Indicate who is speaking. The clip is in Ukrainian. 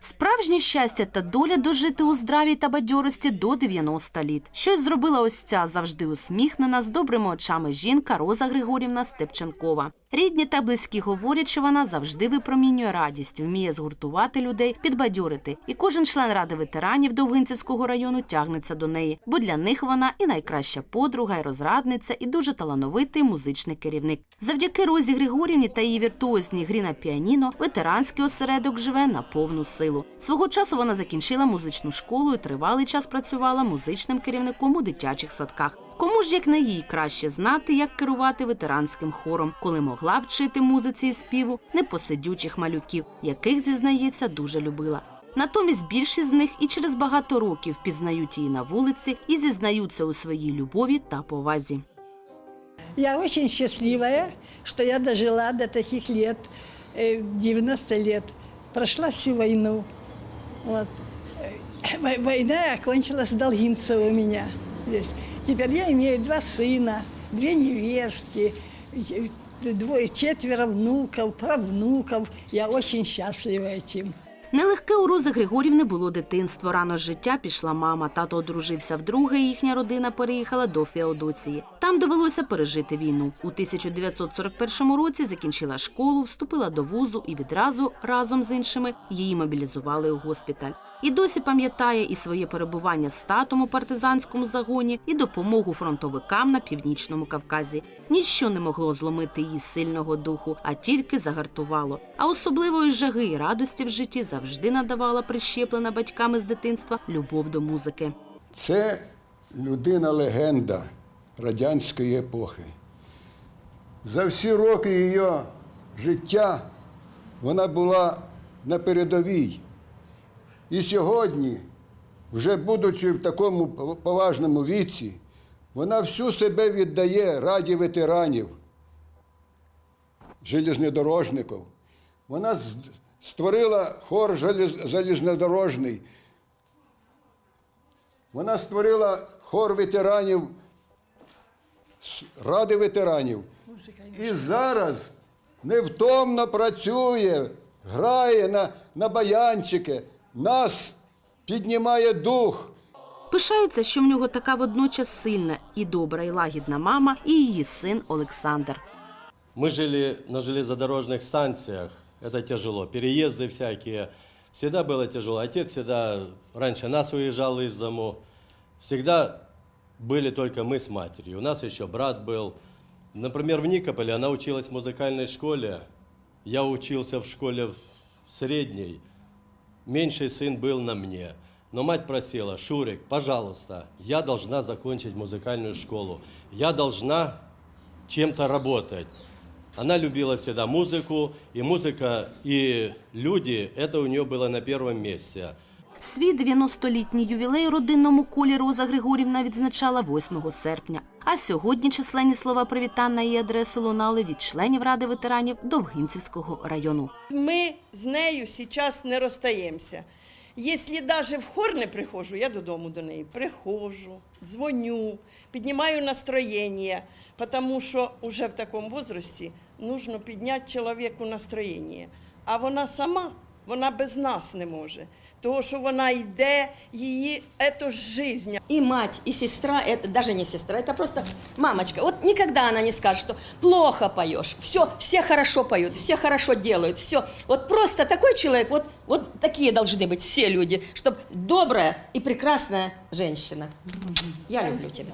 Speaker 1: Справді Справжнє щастя та доля дожити у здравій та бадьорості до 90 літ. Щось зробила ось ця завжди усміхнена з добрими очами жінка Роза Григорівна Степченкова. Рідні та близькі говорять, що вона завжди випромінює радість, вміє згуртувати людей, підбадьорити. І кожен член ради ветеранів Довгинцівського району тягнеться до неї, бо для них вона і найкраща подруга, і розрадниця, і дуже талановитий музичний керівник. Завдяки Розі Григорівні та її віртуозній грі на піаніно ветеранський осередок живе на повну силу. Свого часу вона закінчила музичну школу і тривалий час працювала музичним керівником у дитячих садках. Кому ж як не їй краще знати, як керувати ветеранським хором, коли могла вчити музиці і співу непосидючих малюків, яких зізнається дуже любила. Натомість більшість з них і через багато років пізнають її на вулиці і зізнаються у своїй любові та повазі.
Speaker 2: Я очень счастливая, что я дожила до таких лет, э, 90 лет. Прошла всю войну. Вот. Э, вой- Война окончилась в Долгинцево у меня. Здесь. Теперь я имею два сына, две невестки, э, двое, четверо внуков, правнуков. Я очень счастлива этим.
Speaker 1: Нелегке у Рози Григорівни було дитинство. Рано з життя пішла мама. Тато одружився вдруге. і Їхня родина переїхала до Феодосії. Там довелося пережити війну. У 1941 році закінчила школу, вступила до вузу і відразу разом з іншими її мобілізували у госпіталь. І досі пам'ятає і своє перебування з татом у партизанському загоні, і допомогу фронтовикам на північному Кавказі. Ніщо не могло зломити її сильного духу, а тільки загартувало. А особливої жаги і радості в житті завжди надавала прищеплена батьками з дитинства любов до музики.
Speaker 3: Це людина-легенда радянської епохи. За всі роки її життя вона була на передовій. І сьогодні, вже будучи в такому поважному віці, вона всю себе віддає раді ветеранів, железнодорожників. Вона створила хор залізнодорожний. Вона створила хор ветеранів Ради ветеранів. І зараз невтомно працює, грає на, на баянчики, нас піднімає дух.
Speaker 1: Пишається, що в нього така водночас сильна і добра, і лагідна мама, і її син Олександр.
Speaker 4: Мы жили на железнодорожных станциях, это тяжело. Переезды всякие, всегда было тяжело. Отец всегда раньше нас уезжал из дому. Всегда были только мы с матерью. У нас еще брат был. Например, в Никополе она училась в музыкальной школе. Я учился в школе в средней. Меньший сын был на мне. Но мать просила, Шурик, пожалуйста, я должна закончить музыкальную школу. Я должна чем-то работать. Она любила всегда музыку, и музыка, и люди, это у нее было на первом месте.
Speaker 1: Свій 90-літній ювілей родинному колі Роза Григорівна відзначала 8 серпня. А сьогодні численні слова привітань на її адресу лунали від членів Ради ветеранів Довгинцівського району.
Speaker 5: Ми з нею зараз не розстаємося. Якщо навіть в хор не приходжу, я додому до неї приходжу, дзвоню, піднімаю настроєння, тому що вже в такому возрасті потрібно підняти чоловіку настроєння. А вона сама, вона без нас не може. Тому що вона йде, її це ж життя.
Speaker 6: И мать, и сестра, это даже не сестра, это просто мамочка. Вот никогда она не скажет, что плохо поешь. Все, все хорошо поют, все хорошо делают, все. Вот просто такой человек, вот, вот такие должны быть все люди, чтобы добрая и прекрасная женщина. Я люблю тебя.